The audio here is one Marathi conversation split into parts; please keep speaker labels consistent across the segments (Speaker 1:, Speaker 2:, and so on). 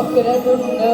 Speaker 1: മക്കളുണ്ട്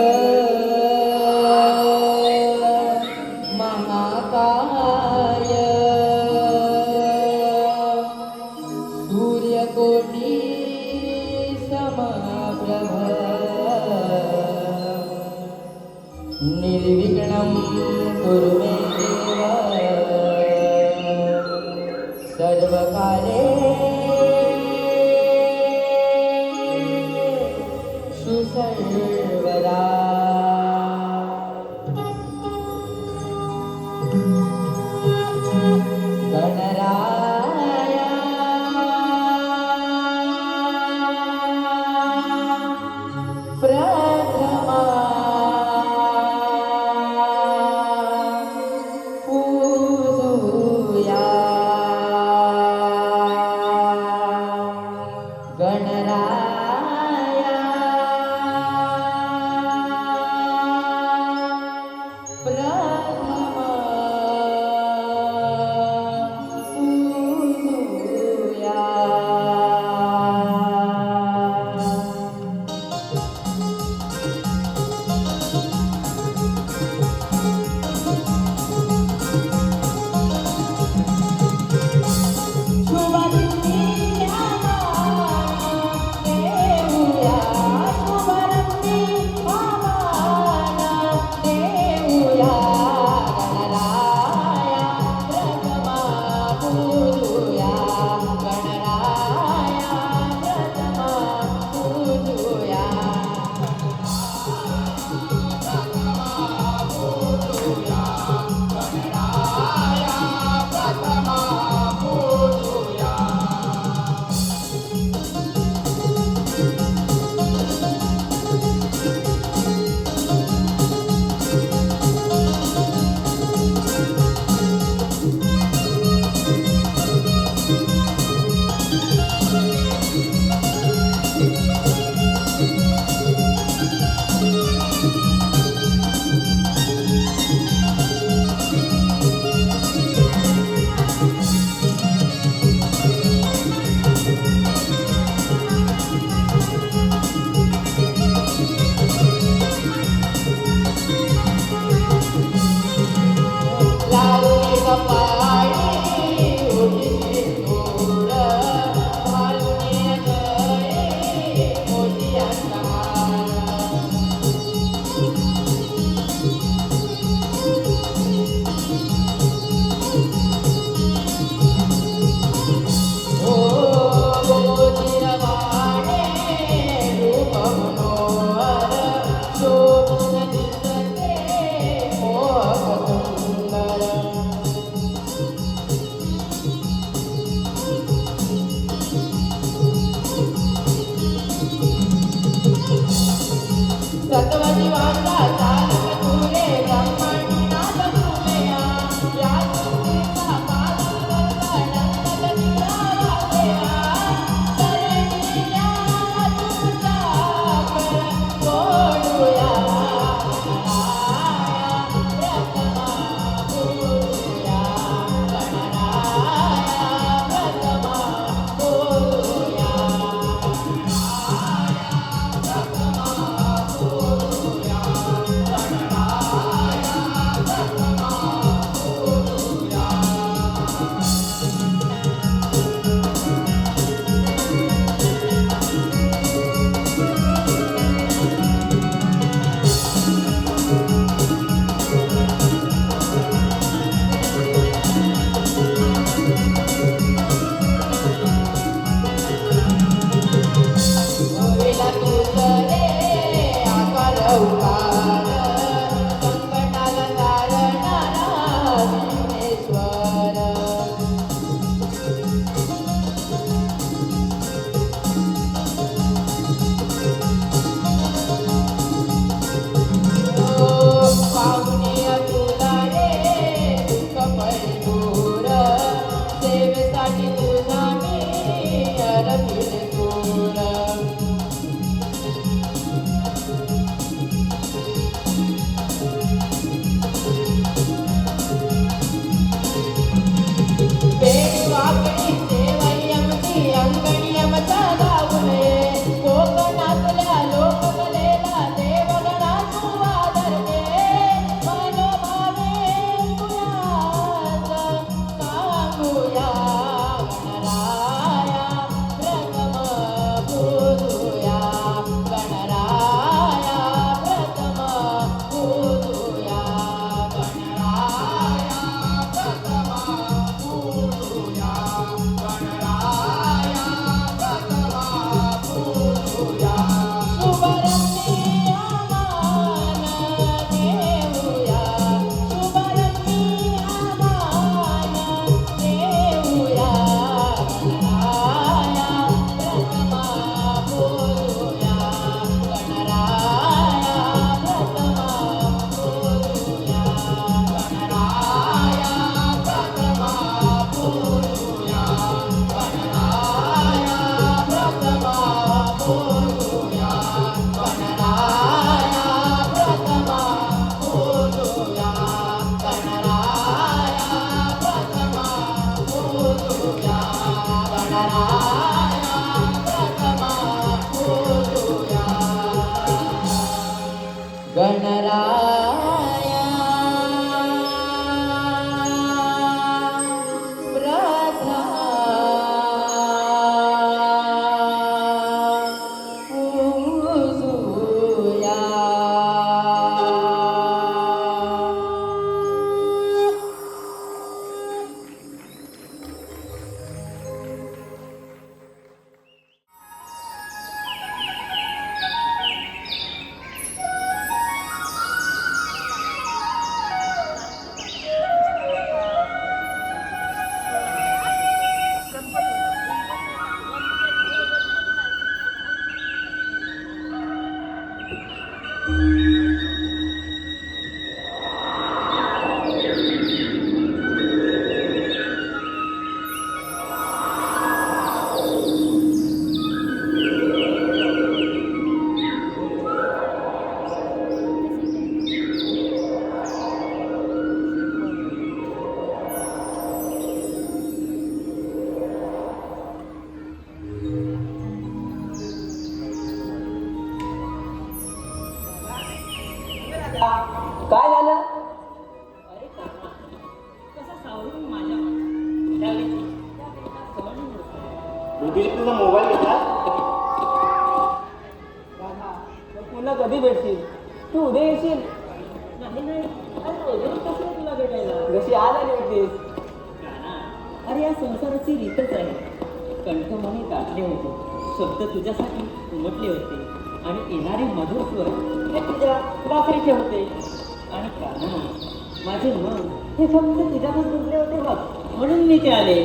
Speaker 1: आले.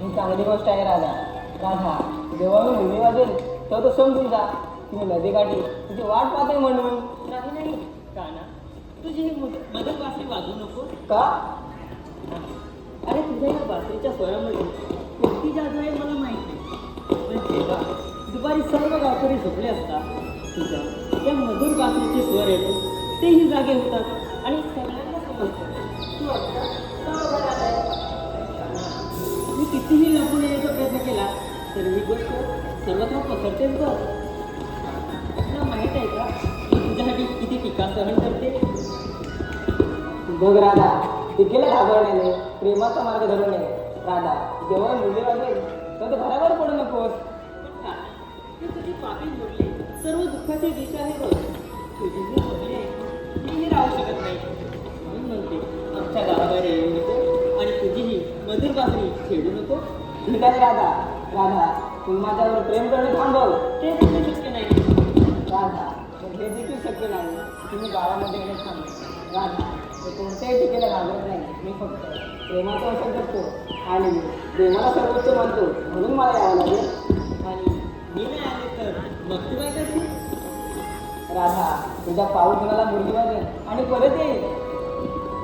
Speaker 2: ही
Speaker 1: चांगली गोष्ट आहे राधा राधा जेव्हा मी मुली वाजेल तेव्हा तो समजून जा. मी नदी काठी तुझी वाट पाहते म्हणून.
Speaker 2: नाही नाही. काना तुझी ही मधुर बासरी वाजवू नको.
Speaker 1: का?
Speaker 2: अरे तुझ्या या बासरीच्या स्वरामध्ये कोणती जादू आहे मला माहिती पण जेव्हा दुपारी सर्व गावकरी झोपले असतात तुझ्या या मधुर बासरीचे स्वर येतो तेही जागे होतात आणि सगळ्यांना समजतं तू आता कितीही लपून येण्याचा प्रयत्न केला तर ही गोष्ट सर्वत्र पसरतेच बघ तुला माहीत आहे का मी तुझ्यासाठी किती टीका सहन करते?
Speaker 1: बघ राधा टिकेला घाबरण्याने प्रेमाचा मार्ग धरून राधा जेव्हा मुली वाजेल तेव्हा तू घरावर पडू नकोस.
Speaker 2: तुझी पापी जोडले सर्व दुःखाचे विष आहे बघ. तुझी जी मीही राहू शकत नाही. म्हणून म्हणते आमच्या गावाबाहेर येऊ नको. आणि तुझीही मधुर छेडू नको.
Speaker 1: ठीक आहे राधा राधा तू माझ्यावर प्रेम करणे थांबव.
Speaker 2: ते देखील शक्य नाही.
Speaker 1: राधा हे देखील शक्य नाही. मी गावामध्ये येणे थांबेल राधा कोणत्याही टिकेला घाबरत नाही. मी फक्त प्रेमाचा वचन करतो आणि प्रेमाला सर्वोच्च मानतो. म्हणून मला यावं लागेल.
Speaker 2: आणि मी नाही आले तर मग तू काय करशील?
Speaker 1: राधा तुझ्या पाऊल कुणाला मुरली वाजेल आणि परत येईल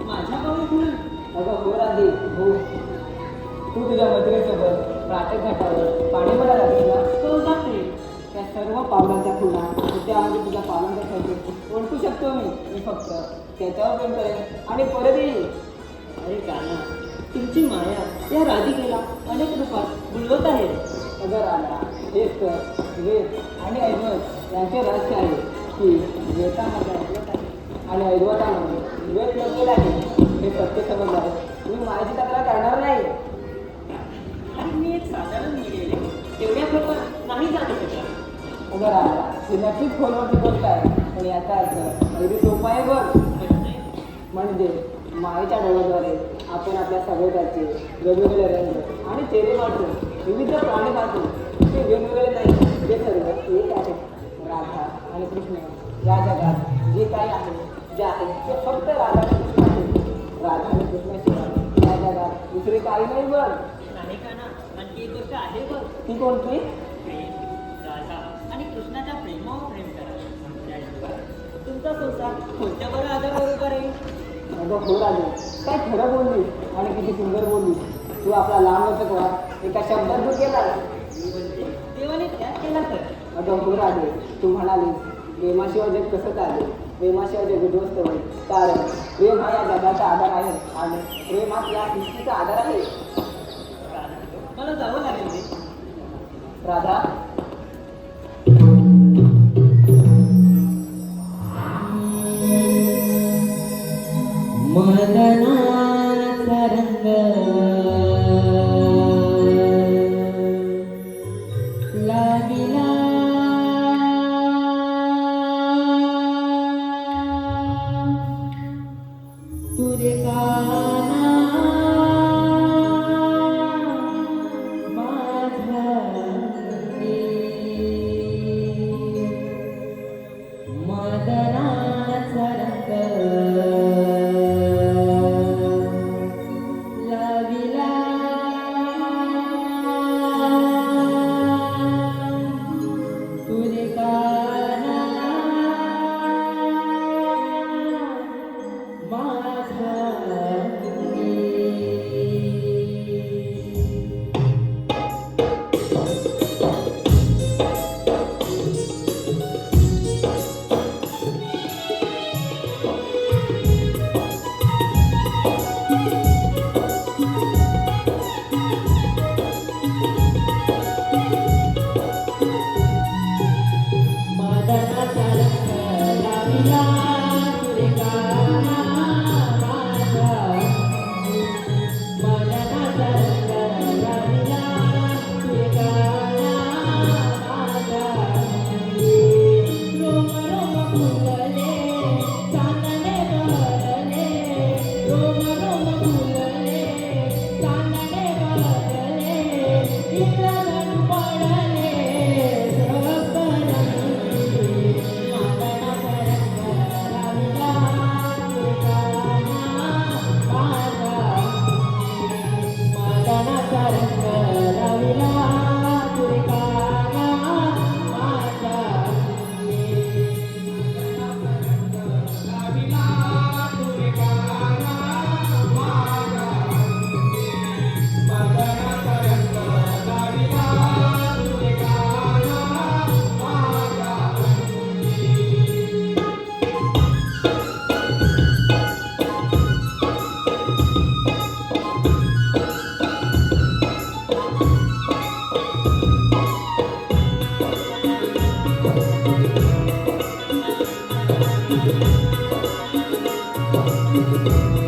Speaker 2: माझ्या पाऊल फुल
Speaker 1: अगं हो राधे हो. तू तुझ्या मैत्रिणीसोबत प्राचक घाटावर पाणी मला लागेल
Speaker 2: तो जाते
Speaker 1: त्या सर्व पावलांचा खुणा त्यामध्ये तुझ्या पावलांचा ठेवते ओळखू शकतो मी. मी फक्त त्याच्यावर प्रेम करेन आणि परत येईल
Speaker 2: अरे काना तुमची माया या राधिकेला अनेक रूपात बुलवत आहे.
Speaker 1: अगर आला एक तर वेद आणि ऐवत यांचे रहस्य आहे की वेतामध्ये ऐवत आहे. आणि ऐवतामध्ये वेद लपलेला आहे. हे सत्य समजलं आहे मी माझी तक्रार करणार नाही.
Speaker 2: साधारण तेवढ्या खोलवर नाही जाऊ शकत
Speaker 1: अगं ही नक्कीच खोलवरची गोष्ट आहे पण याचा अर्थ अगदी सोपा आहे बघ.
Speaker 2: म्हणजे
Speaker 1: म्हणजे मायेच्या डोळ्याद्वारे आपण आपल्या सभोवताचे वेगवेगळे रंग आणि चेहरे वाटून विविध प्राणी वाटून ते वेगवेगळे नाही जे सर्व एक आहे. राधा आणि कृष्ण या जगात जे काही आहे जे आहे ते फक्त राधा आणि कृष्ण आहे. राधा आणि कृष्णाशिवाय या जगात दुसरे काही नाही बघ
Speaker 2: नाही का ना आणखी एक गोष्ट आहे बघ
Speaker 1: ती कोणती?
Speaker 2: आणि कृष्णाच्या प्रेमावर प्रेम करा. तुमचा संसार कोणत्या बरं आधारावर उभा राहील
Speaker 1: अगं हो राजू. काय खरं बोललीस आणि किती सुंदर बोललीस तू आपला लांब लचकवा एका शब्दात
Speaker 2: मी म्हणते देवाने त्याग केला तर.
Speaker 1: अगं हो राधे तू म्हणालीस प्रेमाशिवाय जग कसं चालेल? प्रेमाशिवाय जग उद्ध्वस्त होईल. कारण प्रेम हा या जगाचा आधार आहे. आणि प्रेम हा या सृष्टीचा आधार आहे.
Speaker 2: मला जावं लागेल रे
Speaker 1: राधा.
Speaker 2: मदनाचा
Speaker 3: thank you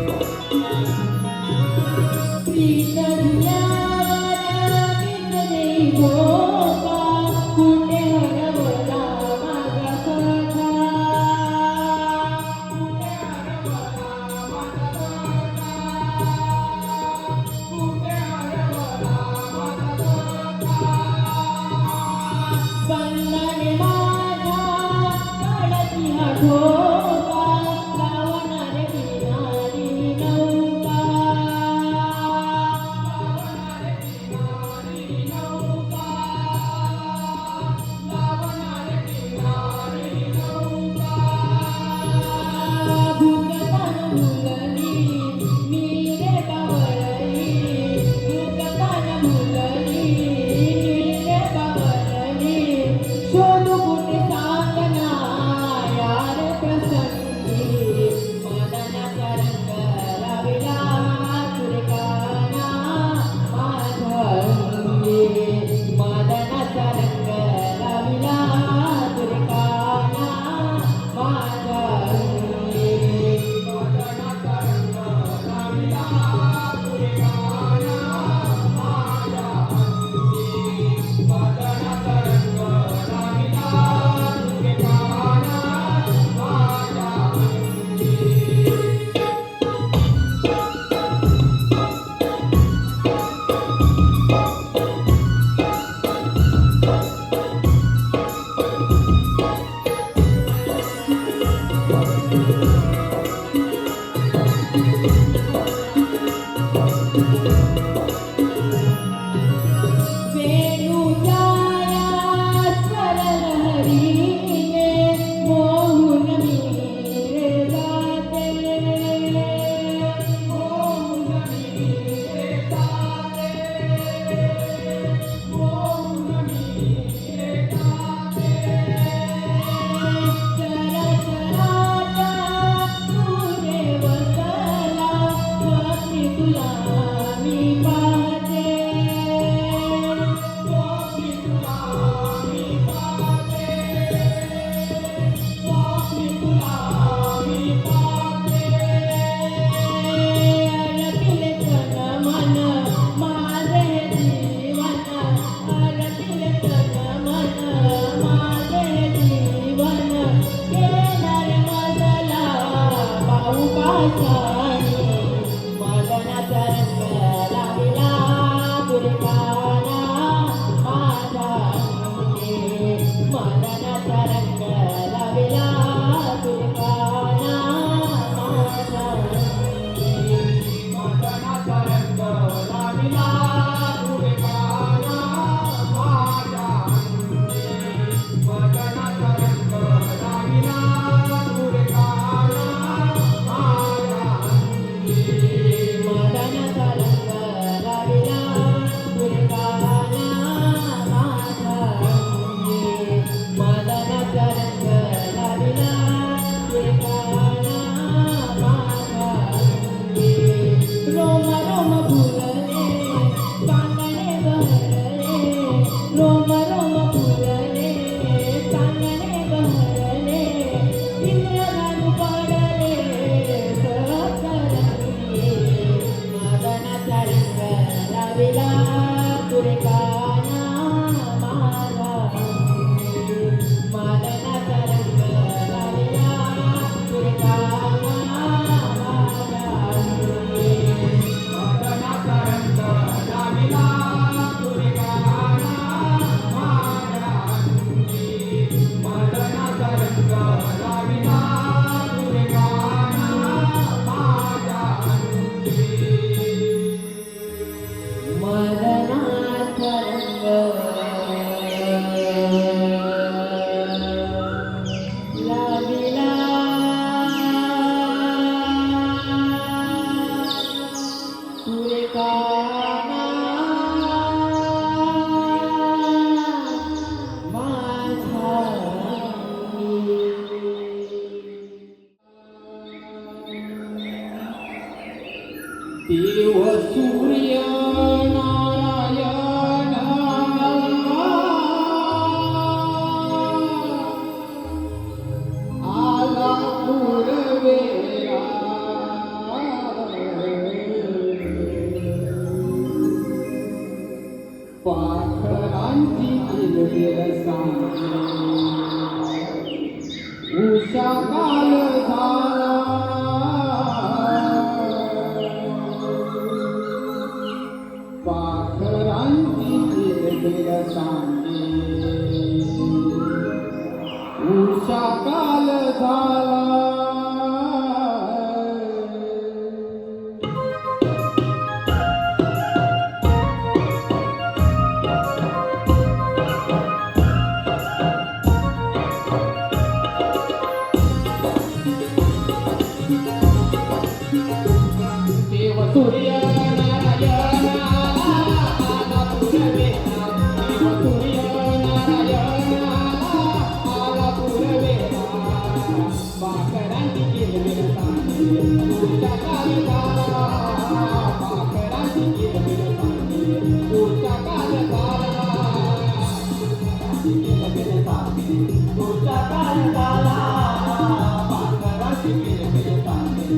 Speaker 3: किलबिल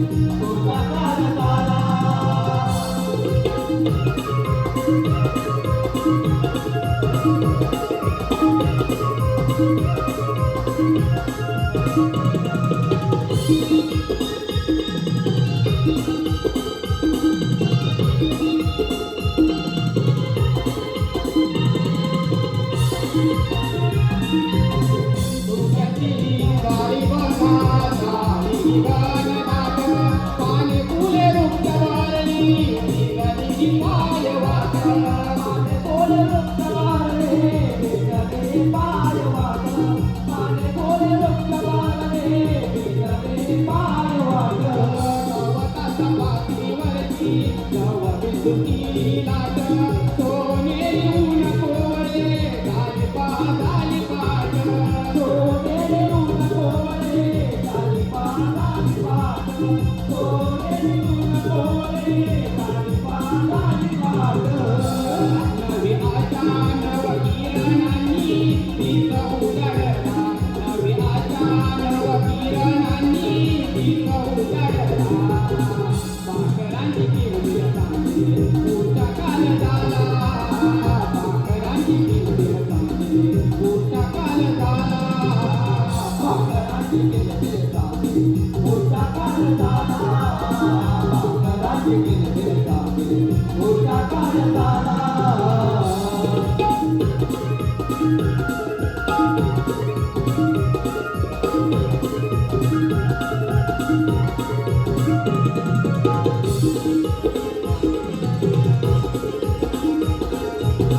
Speaker 3: सांगे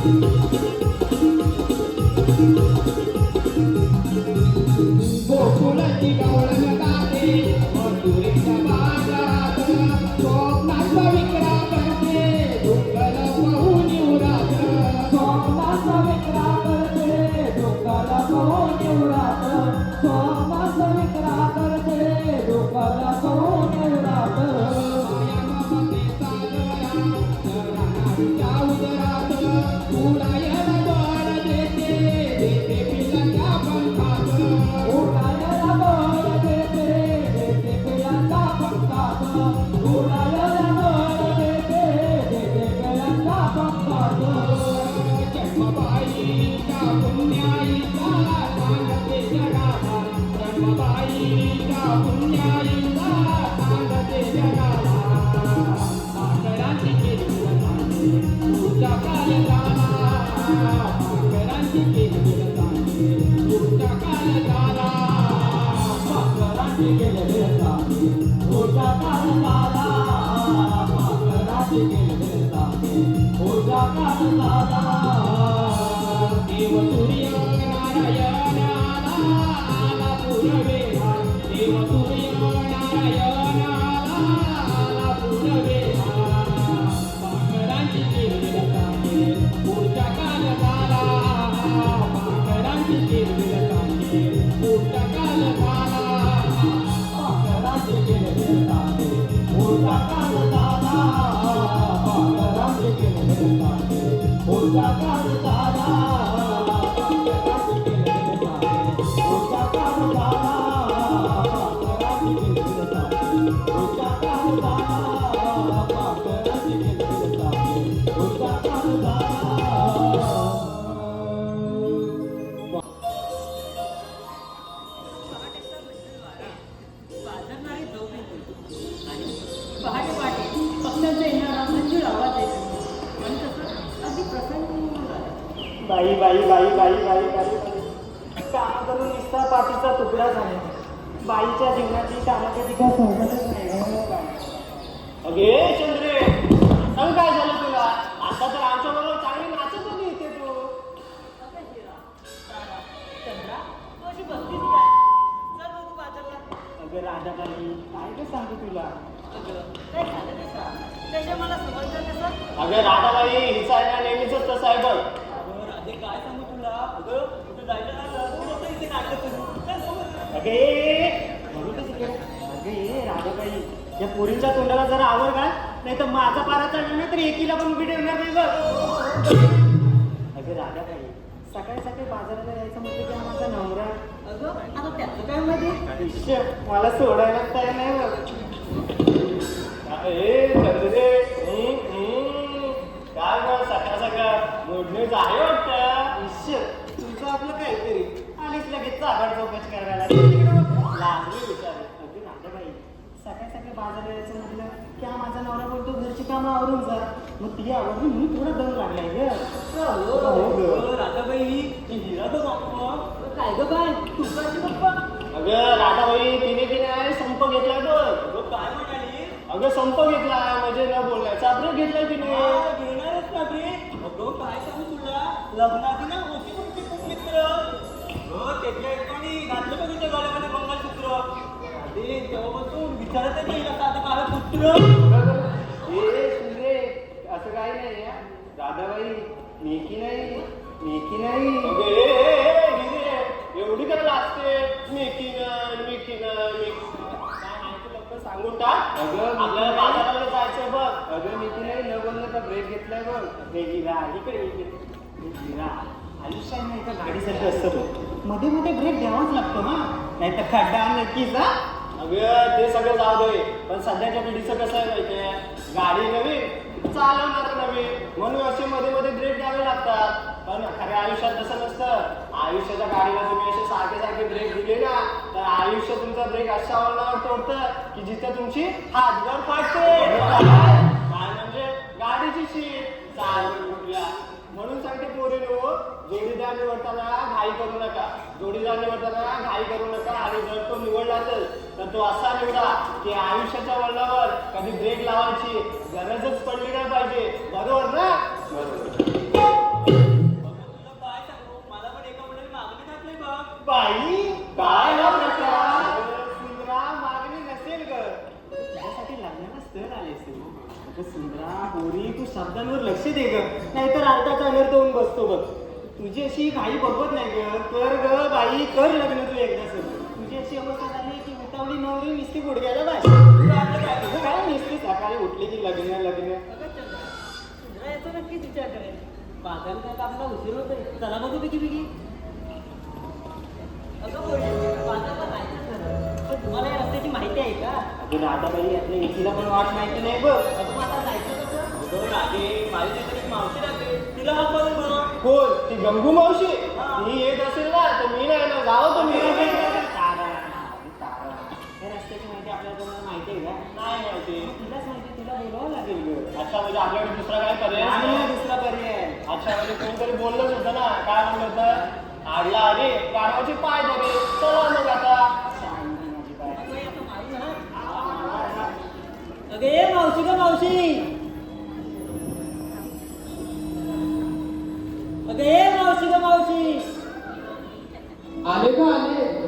Speaker 4: Thank you. अगं राधाबाई हिचा आहे ना नेहमीच तसं आहे बघ
Speaker 2: राधे काय सांगू तुला? अगं कुठं जायचं? नको इथे नाटक
Speaker 4: अगे अगे राधाबाई या पोरींच्या तोंडाला जरा आवर घाल. नाही तर माझा पारा चढला नाही तर एकीला पण उभी ठेवणार नाही बघ. अगे राधाबाई सकाळी सकाळी बाजाराला यायचं म्हटलं की माझा नवरा
Speaker 2: अगं आता त्याचं काय मध्ये
Speaker 4: मला सोडायला तयार नाही बघ. सकाळ सकाळ. गुड न्यूज आहे वाटतं. इश्श, तुझं आपलं काहीतरी. आलीच लगेच चाबड चौकशी करायला. लागली विचार अगदी राधाबाई सकाळी सकाळी यायचं म्हटलं की हा माझा नवरा बोलतो घरची कामं आवरून जा. मग ती आवडली म्हणून थोडा दम लागलाय ग. हो ग.
Speaker 2: अगं राधाबाई ही हिरा गं बाप्पा. काय गं बाय तू कशी बाप्पा?
Speaker 4: अगं राधाबाई तिने की नाही संप घेतलाय बघ.
Speaker 2: काय म्हणाली?
Speaker 4: अगं संप घेतलाय म्हणजे न बोलण्याचा ब्रेक घेतलाय तिने.
Speaker 2: घेणारच ना रे अगं काय सांगू तुला? लग्नाची ना होती तुमची खूप मित्र. हो त्यातल्या एकाने घातलं का तुझ्या गळ्यामध्ये मंगळसूत्र. अरे तेव्हापासून विचारतच नाही का आता काळ पुत्र
Speaker 4: ए सुंदरे असं काही नाही. दादाबाई मेकी नाही मेकी नाही. एवढी काय लागते मेकी नाही मेकी नाही अगं आपल्याला बाजाराला जायचं बघ. अगं मेकी नाही न बोललं का ब्रेक घेतलाय बघ? इकडे आयुष्यात नाही का गाडीसाठी असतं बघ. मध्ये मध्ये ब्रेक द्यावाच लागतो ना. नाही तर खड्डा नक्कीच हा. अगं ते सगळं जाऊ दे. पण सध्याच्या पिढीचं कसं आहे माहितीये गाडी नवीन चालवणार नवीन म्हणून असे मध्ये मध्ये ब्रेक द्यावे लागतात. पण खऱ्या आयुष्यात तसं नसतं. आयुष्याच्या गाडीला तुम्ही असे सारखे सारखे ब्रेक दिले ना तर आयुष्य तुमचा ब्रेक अशा वळणावर तोडतं की जिथे तुमची हातभर फाटते काय म्हणजे गाडीची शीट. चालू कुठल्या म्हणून सांगते पोरीनो जोडीदार निवडताना घाई करू नका. जोडीदार निवडताना घाई करू नका आणि जर तो निवडला असेल तर तो असा निवडा की आयुष्याच्या वळणावर कधी ब्रेक लावायची गरजच पडली नाही पाहिजे. बरोबर ना? शब्दांवर लक्ष दे ग. नाहीतर अर्धा अनर्थ होऊन बसतो बघ. तुझी अशी घाई बघत नाही ग. कर ग बाई कर लग्न तू एकदा तुझी अशी अवस्था झाली की उतावली नवरी नुसती गुडघ्याला बाय काय तुझं नुसती सकाळी उठली की लग्न लग्न?
Speaker 2: याचा नक्कीच विचार करेल बाजारात काय आपल्याला उशीर होतोय चला बघू बिकी बिकी अगं तुम्हाला या रस्त्याची माहिती आहे का?
Speaker 4: अगं बाई आपल्या एकीला पण वाट माहिती नाही बघ.
Speaker 2: राधे माझी तिथे मावशी राहते. तिला मारून बघा
Speaker 4: कोण ती गंगू मावशी.
Speaker 2: हा.
Speaker 4: ती येत असेल ना तर मी नाही ना जावं तुम्ही. का? नाही माहिती. तिलाच माहिती तिला बोलावं लागेल. अच्छा म्हणजे आपल्याकडे दुसरा काय पर्याय नाही दुसरा पर्याय अच्छा म्हणजे कोणतरी बोललंच होतं ना काय म्हणलं होतं? आडला अरे गाढवाचे पाय धरे. चला मग आता.
Speaker 2: अगं हे मावशी ग मावशी. अगं ये मावशी ग मावशी.
Speaker 3: आले का आले?